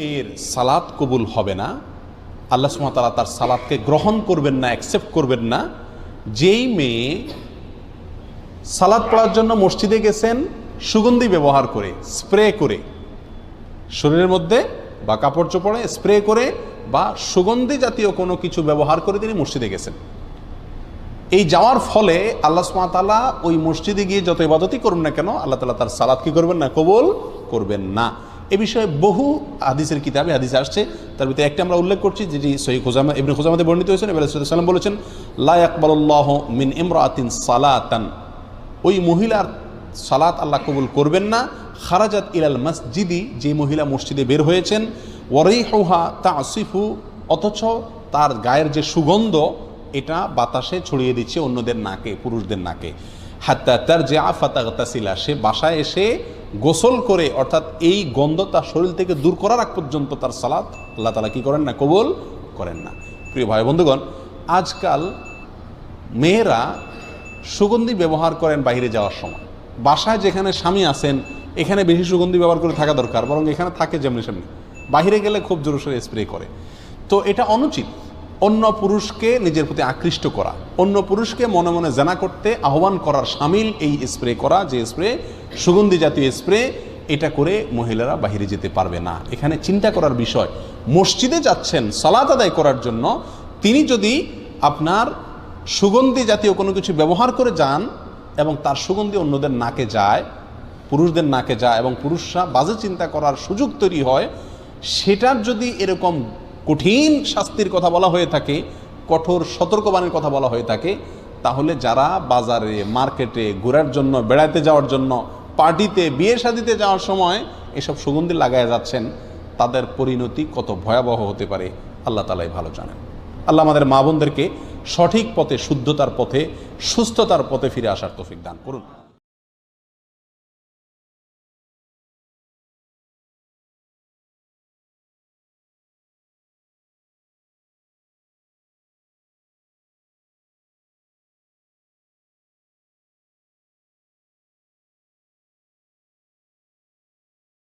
মেয়ের সালাত কবুল হবে না, আল্লাহ সুমতালা তার সালাদকে গ্রহণ করবেন না অ্যাকসেপ্ট করবেন না। যেই মেয়ে সালাদ পড়ার জন্য মসজিদে গেছেন, সুগন্ধি ব্যবহার করে স্প্রে করে, শরীরের মধ্যে বা কাপড় চোপড়ে স্প্রে করে বা সুগন্ধি জাতীয় কোনো কিছু ব্যবহার করে তিনি মসজিদে গেছেন। এই যাওয়ার ফলে আল্লাহ সুমাতালা ওই মসজিদে গিয়ে যত ইবাদতই করুন না কেন, আল্লাহ তালা তার সালাদ কি করবেন না, কবুল করবেন না। এ বিষয়ে বহু হাদিসের কিতাবে হাদিসে আসছে। তার ভিতরে একটা আমরা উল্লেখ করছি, যেটি সহি খুজামা, ইবনে খুজামাতে বর্ণিত হয়েছেন এবার সাল্লাম বলেছেন, লা আকবরুল্লাহ মিন ইমরাতিন সালাতান। ওই মহিলার সালাত আল্লাহ কবুল করবেন না। খারাজাত ইলাল মসজিদি, যে মহিলা মসজিদে বের হয়েছেন, ওয়ারিহুহা তা আসিফু অথচ তার গায়ের যে সুগন্ধ, এটা বাতাসে ছড়িয়ে দিচ্ছে অন্যদের নাকে, পুরুষদের নাকে। হাত্তা তার যে আফাতাগতাসিলা সে বাসায় এসে গোসল করে, অর্থাৎ এই গন্ধ তার শরীর থেকে দূর করার আগ পর্যন্ত তার সালাত, আল্লাহ তালা কি করেন না? কবুল করেন না। প্রিয় ভাই বন্ধুগণ, আজকাল মেয়েরা সুগন্ধি ব্যবহার করেন বাইরে যাওয়ার সময়। বাসায় যেখানে স্বামী আছেন, এখানে বেশি সুগন্ধি ব্যবহার করে থাকা দরকার, বরং এখানে থাকে যেমনি সেমনি বাইরে গেলে খুব জোরসোরে স্প্রে করে। তো এটা অনুচিত। অন্য পুরুষকে নিজের প্রতি আকৃষ্ট করা, অন্য পুরুষকে মনে মনে জানা করতে আহ্বান করার সামিল এই স্প্রে করা, যে স্প্রে, সুগন্ধি জাতীয় স্প্রে, এটা করে মহিলারা বাহিরে যেতে পারবে না। এখানে চিন্তা করার বিষয়, মসজিদে যাচ্ছেন, সালাত আদায় করার জন্য তিনি যদি আপনার সুগন্ধি জাতীয় কোনো কিছু ব্যবহার করে যান এবং তার সুগন্ধি অন্যদের নাকে যায়, পুরুষদের নাকে যায় এবং পুরুষরা বাজে চিন্তা করার সুযোগ তৈরি হয়, সেটার যদি এরকম কঠিন শাস্তির কথা বলা হয়ে থাকে, কঠোর সতর্কবাণীর কথা বলা হয়ে থাকে, তাহলে যারা বাজারে, মার্কেটে ঘোরার জন্য বেড়াতে যাওয়ার জন্য, পার্টিতে, বিয়ে শাদিতে যাওয়ার সময় এসব সুগন্ধি লাগায় যাচ্ছেন, তাদের পরিণতি কত ভয়াবহ হতে পারে, আল্লাহ তালাই ভালো জানেন। আল্লাহ আমাদের মা বোনদেরকে সঠিক পথে, শুদ্ধতার পথে, সুস্থতার পথে ফিরে আসার তৌফিক দান করুন।